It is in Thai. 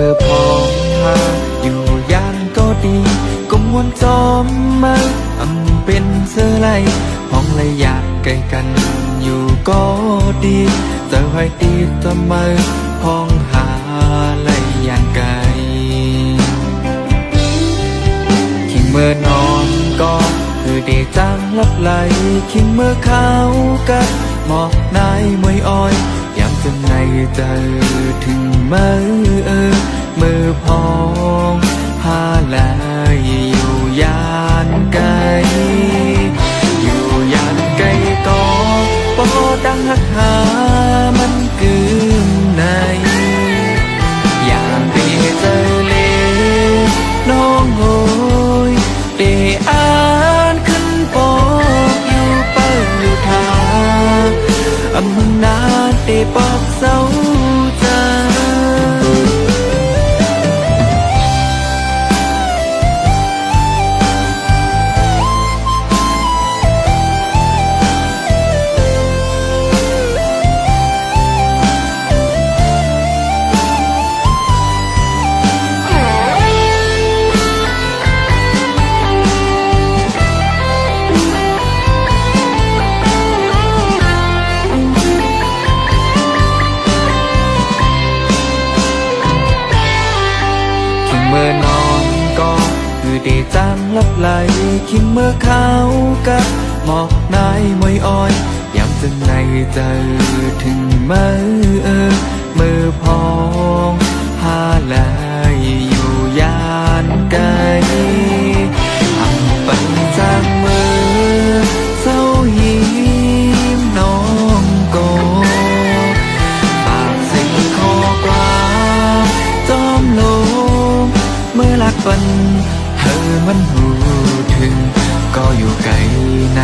เมื่อพองพาอยู่อย่างก็ดีก็มวนจอมมาอำเป็นเสื้อไหลห้องเลยอยากไกลกัน อยู่ก็ดีจะไว้ตีทำไมห้องหาเลยอย่างไกลคิงเมื่อนอนก็คือเดจังลับไหลคิงเมื่อเขากัดหมอกนายมวยอ้อยยามจนในใจถึงเมื่อ อ เมื่อนอนก็คือไดจังลับไหลคิดเมื่อเขากับหมอกนายมวยอ้อยยามจึงในใจถึงเมื่อเออมือพองัน เธอมันหูถึง ก็อยู่ไกลใน